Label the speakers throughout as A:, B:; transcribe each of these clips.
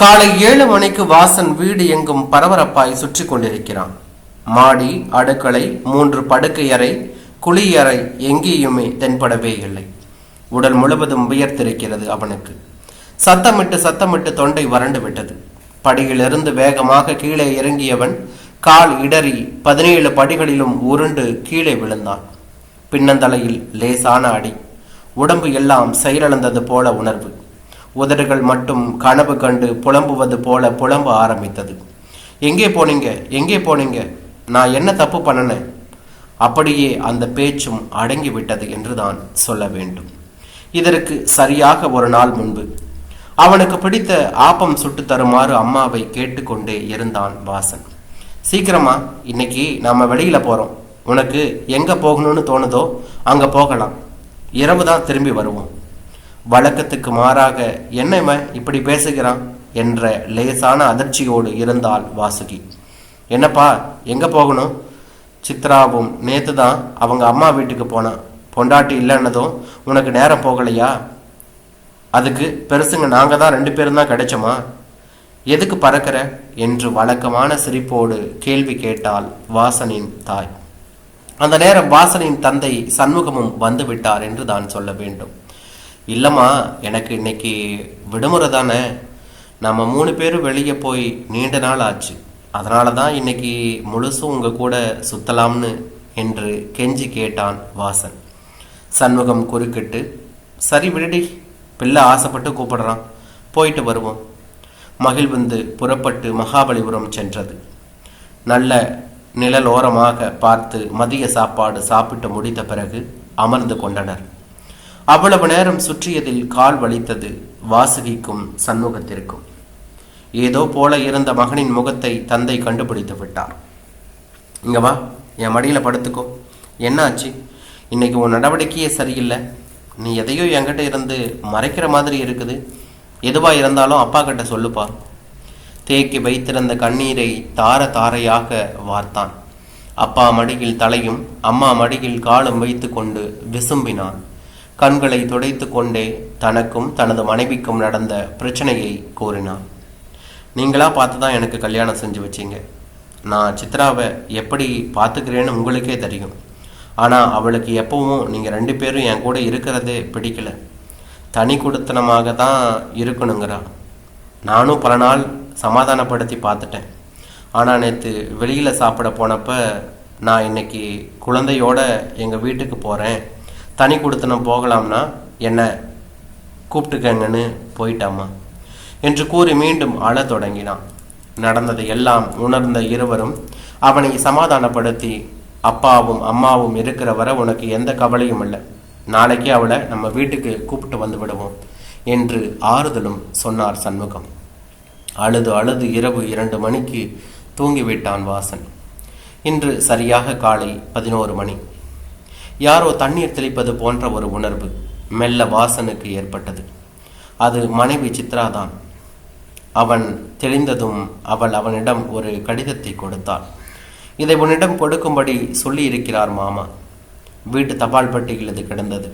A: காலை ஏழு மணிக்கு வாசன் வீடு எங்கும் பரபரப்பாய் சுற்றி கொண்டிருக்கிறான். மாடி அடுக்களை மூன்று படுக்கையறை குளியறை எங்கேயுமே தென்படவே இல்லை. உடல் முழுவதும் உயர்த்திருக்கிறது அவனுக்கு. சத்தமிட்டு சத்தமிட்டு தொண்டை வறண்டு விட்டது. படியிலிருந்து வேகமாக கீழே இறங்கியவன் கால் இடறி பதினேழு படிகளிலும் உருண்டு கீழே விழுந்தான். பின்னந்தலையில் லேசான அடி. உடம்பு எல்லாம் செயலிழந்தது போல உணர்வு. உதடுகள் மட்டும் கனவு கண்டு புலம்புவது போல புலம்ப ஆரம்பித்தது. எங்கே போனீங்க? எங்கே போனீங்க? நான் என்ன தப்பு பண்ணனேன்? அப்படியே அந்த பேச்சும் அடங்கிவிட்டது என்றுதான் சொல்ல வேண்டும். இதற்கு சரியாக ஒரு நாள் முன்பு. அவனுக்கு பிடித்த ஆப்பம் சுட்டு தருமாறு அம்மாவை கேட்டுக்கொண்டே இருந்தான் வாசன். சீக்கிரமா இன்னைக்கு நாம வெளியில போறோம். உனக்கு எங்க போகணும்னு தோணுதோ அங்க போகலாம். இரவு தான் திரும்பி வருவோம். வழக்கத்துக்கு மாறாக என்ன இவன் இப்படி பேசுகிறான்? என்ற லேசான அதிர்ச்சியோடு இருந்தாள் வாசுகி. என்னப்பா எங்க போகணும்? சித்ராவும் நேத்து தான் அவங்க அம்மா வீட்டுக்கு போனான் பொண்டாட்டி இல்லைன்னதும் உனக்கு நேரம் போகலையா? அதுக்கு பெருசுங்க நாங்க தான் ரெண்டு பேரும் தான் கிடைச்சோமா? எதுக்கு பறக்கிற? என்று வழக்கமான சிரிப்போடு கேள்வி கேட்டாள் வாசனின் தாய். அந்த நேரம் வாசனின் தந்தை சண்முகமும் வந்து விட்டார் என்று தான் சொல்ல வேண்டும். இல்லைம்மா எனக்கு இன்னைக்கு விடுமுறை தானே. நம்ம மூணு பேரும் வெளியே போய் நீண்ட நாள் ஆச்சு. அதனால தான் இன்னைக்கு முழுசும் உங்கள் கூட சுத்தலாம்னு என்று கெஞ்சி கேட்டான் வாசன். சண்முகம் குறுக்கிட்டு சரி விடுடி பிள்ளை ஆசைப்பட்டு கூப்பிடுறான். போயிட்டு வருவோம். மகிழ்வந்து புறப்பட்டு மகாபலிபுரம் சென்றது. நல்ல நிழலோரமாக பார்த்து மதிய சாப்பாடு சாப்பிட்டு முடித்த பிறகு அமர்ந்து கொண்டனர். அவ்வளவு நேரம் சுற்றியதில் கால் வலித்தது வாசுகிக்கும் சண்முகத்திற்கும். ஏதோ போல இருந்த மகனின் முகத்தை தந்தை கண்டுபிடித்து விட்டார். இங்க வா என் மடியில் படுத்துக்கோ. என்ன ஆச்சு இன்னைக்கு உன் நடவடிக்கையே சரியில்லை. நீ எதையோ என்கிட்ட இருந்து மறைக்கிற மாதிரி இருக்குது. எதுவா இருந்தாலும் அப்பா கிட்ட சொல்லுப்பா. தேக்கி வைத்திருந்த கண்ணீரை தார தாரையாக வார்த்தான். அப்பா மடியில் தலையும் அம்மா மடியில் காலும் வைத்து கொண்டு விசும்பினான். கண்களை துடைத்து கொண்டே தனக்கும் தனது மனைவிக்கும் நடந்த பிரச்சனையை கூறினான் நீங்களா பார்த்து தான் எனக்கு கல்யாணம் செஞ்சு வச்சிங்க. நான் சித்ராவை எப்படி பார்த்துக்கிறேன்னு உங்களுக்கே தெரியும். ஆனால் அவளுக்கு எப்பவும் நீங்கள் ரெண்டு பேரும் என் கூட இருக்கிறதே பிடிக்கல. தனி குடுத்தனமாக தான் இருக்கணுங்கிறா. நானும் பல நாள் சமாதானப்படுத்தி பார்த்துட்டேன். ஆனால் நேற்று வெளியில் சாப்பிட போனப்போ நான் இன்னைக்கு குழந்தையோட எங்கள் வீட்டுக்கு போகிறேன் தனி கொடுத்தனம் போகலாம்னா என்ன? கூப்பிட்டுக்கங்கன்னு போயிட்டாமா என்று கூறி மீண்டும் அழத் தொடங்கினான். நடந்ததை எல்லாம் உணர்ந்த இருவரும் அவனை சமாதானப்படுத்தி அப்பாவும் அம்மாவும் இருக்கிற வரை உனக்கு எந்த கவலையும் இல்லை. நாளைக்கே அவளை நம்ம வீட்டுக்கு கூப்பிட்டு வந்து விடுவோம் என்று ஆறுதலும் சொன்னார் சண்முகம். அழுது அழுது இரவு இரண்டு மணிக்கு தூங்கிவிட்டான் வாசன். இன்று சரியாக காலை பதினோரு மணி. யாரோ தண்ணீர் தெளிப்பது போன்ற ஒரு உணர்வு மெல்ல வாசனுக்கு ஏற்பட்டது. அது மனைவி சித்ராதான் அவன் தெளிந்ததும் அவள் அவனிடம் ஒரு கடிதத்தை கொடுத்தாள். இதை உன்னிடம் கொடுக்கும்படி சொல்லி இருக்கிறார் மாமா. வீட்டு தபால் பட்டியில் இது கிடந்தது.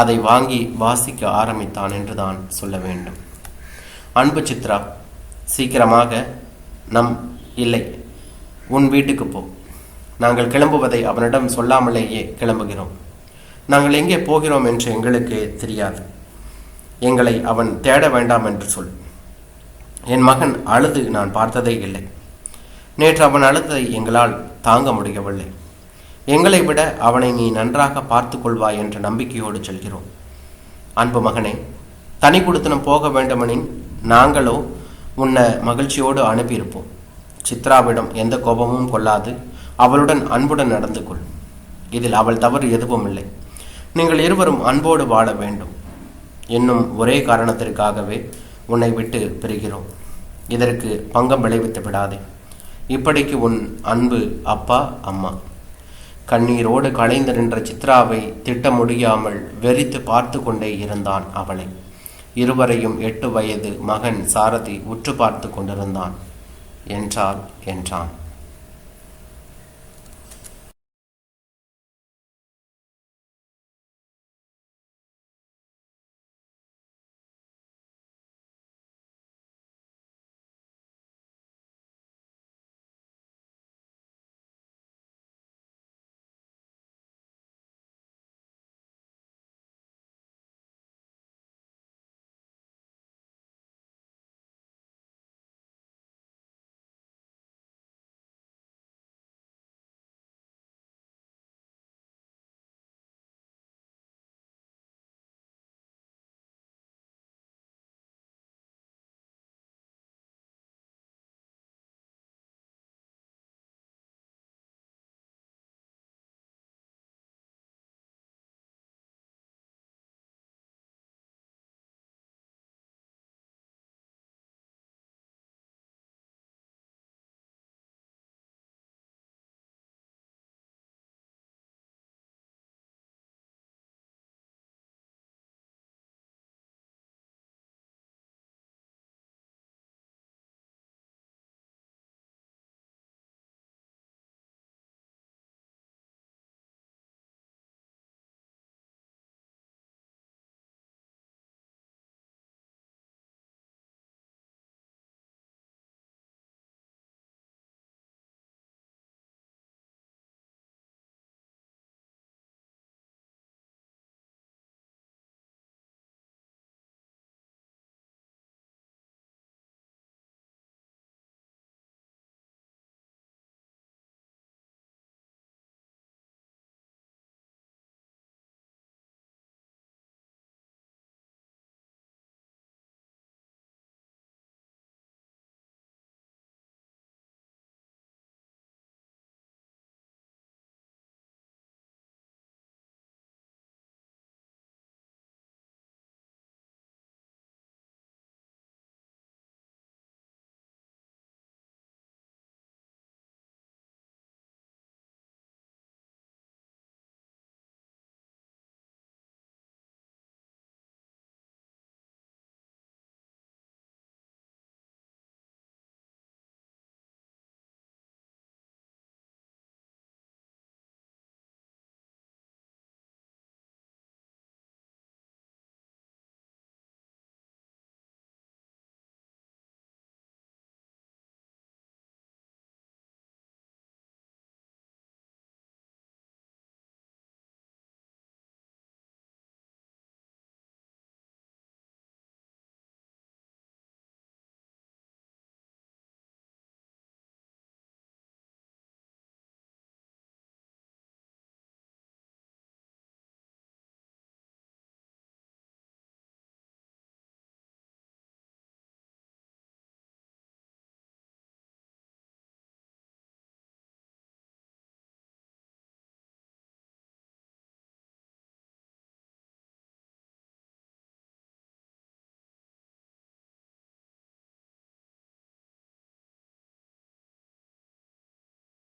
A: அதை வாங்கி வாசிக்க ஆரம்பித்தான் என்றுதான் சொல்ல வேண்டும். அன்பு சித்ரா சீக்கிரமாக நம் இல்லை உன் வீட்டுக்கு போ. நாங்கள் கிளம்புவதை அவனிடம் சொல்லாமலேயே கிளம்புகிறோம். நாங்கள் எங்கே போகிறோம் என்று எங்களுக்கு தெரியாது. எங்களை அவன் தேட வேண்டாம் என்று சொல். என் மகன் அழுது நான் பார்த்ததே இல்லை. நேற்று அவன் அழுததை எங்களால் தாங்க முடியவில்லை. எங்களை விட அவனை நீ நன்றாக பார்த்து கொள்வாய் என்ற நம்பிக்கையோடு செல்கிறோம். அன்பு மகனே தனி குடுத்தனம் போக வேண்டுமெனின் நாங்களோ உன்னை மகிழ்ச்சியோடு அனுப்பியிருப்போம். சித்ராவிடம் எந்த கோபமும் கொள்ளாது. அவளுடன் அன்புடன் நடந்து கொள் இதில் அவள் தவறு எதுவும் இல்லை நீங்கள் இருவரும் அன்போடு வாழ வேண்டும். என்னும் ஒரே காரணத்திற்காகவே உன்னை விட்டு பிரிகிறோம். இதற்கு பங்கம் விளைவித்து விடாதே. இப்படிக்கு உன் அன்பு அப்பா அம்மா. கண்ணீரோடு கலைந்து நின்ற சித்ராவை திட்ட முடியாமல் வெறித்து பார்த்து கொண்டே இருந்தான் அவளை. இருவரையும் எட்டு வயது மகன் சாரதி உற்று பார்த்து கொண்டிருந்தான். என்றால் என்றான்.